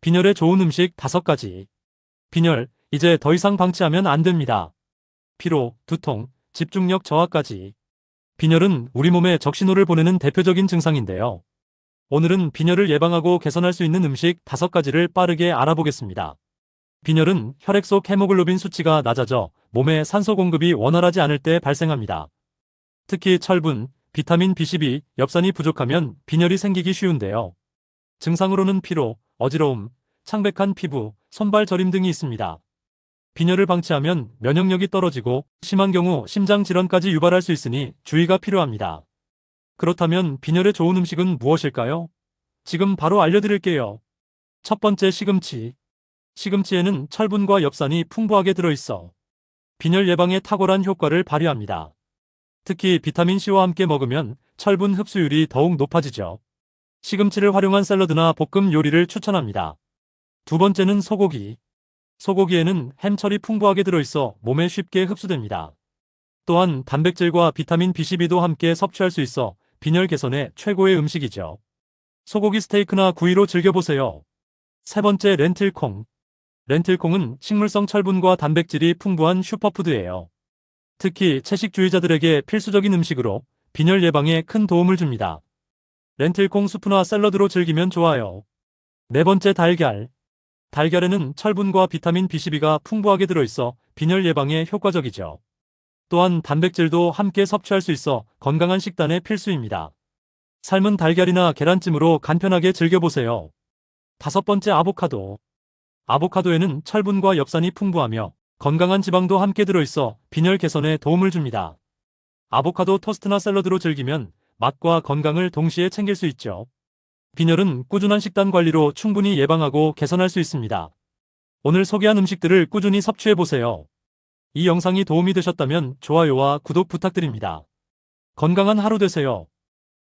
빈혈에 좋은 음식 5가지. 빈혈, 이제 더 이상 방치하면 안 됩니다. 피로, 두통, 집중력 저하까지. 빈혈은 우리 몸에 적신호를 보내는 대표적인 증상인데요. 오늘은 빈혈을 예방하고 개선할 수 있는 음식 5가지를 빠르게 알아보겠습니다. 빈혈은 혈액 속 헤모글로빈 수치가 낮아져 몸에 산소 공급이 원활하지 않을 때 발생합니다. 특히 철분, 비타민 B12, 엽산이 부족하면 빈혈이 생기기 쉬운데요. 증상으로는 피로, 어지러움, 창백한 피부, 손발 저림 등이 있습니다. 빈혈을 방치하면 면역력이 떨어지고 심한 경우 심장 질환까지 유발할 수 있으니 주의가 필요합니다. 그렇다면 빈혈에 좋은 음식은 무엇일까요? 지금 바로 알려드릴게요. 첫 번째 시금치. 시금치에는 철분과 엽산이 풍부하게 들어있어 빈혈 예방에 탁월한 효과를 발휘합니다. 특히 비타민C와 함께 먹으면 철분 흡수율이 더욱 높아지죠. 시금치를 활용한 샐러드나 볶음 요리를 추천합니다. 두 번째는 소고기. 소고기에는 햄철이 풍부하게 들어있어 몸에 쉽게 흡수됩니다. 또한 단백질과 비타민 B12도 함께 섭취할 수 있어 빈혈 개선에 최고의 음식이죠. 소고기 스테이크나 구이로 즐겨보세요. 세 번째 렌틸콩. 렌틸콩은 식물성 철분과 단백질이 풍부한 슈퍼푸드예요. 특히 채식주의자들에게 필수적인 음식으로 빈혈 예방에 큰 도움을 줍니다. 렌틸콩 수프나 샐러드로 즐기면 좋아요. 네 번째 달걀. 달걀에는 철분과 비타민 B12가 풍부하게 들어있어 빈혈 예방에 효과적이죠. 또한 단백질도 함께 섭취할 수 있어 건강한 식단에 필수입니다. 삶은 달걀이나 계란찜으로 간편하게 즐겨보세요. 다섯 번째 아보카도. 아보카도에는 철분과 엽산이 풍부하며 건강한 지방도 함께 들어있어 빈혈 개선에 도움을 줍니다. 아보카도 토스트나 샐러드로 즐기면 맛과 건강을 동시에 챙길 수 있죠. 빈혈은 꾸준한 식단 관리로 충분히 예방하고 개선할 수 있습니다. 오늘 소개한 음식들을 꾸준히 섭취해보세요. 이 영상이 도움이 되셨다면 좋아요와 구독 부탁드립니다. 건강한 하루 되세요.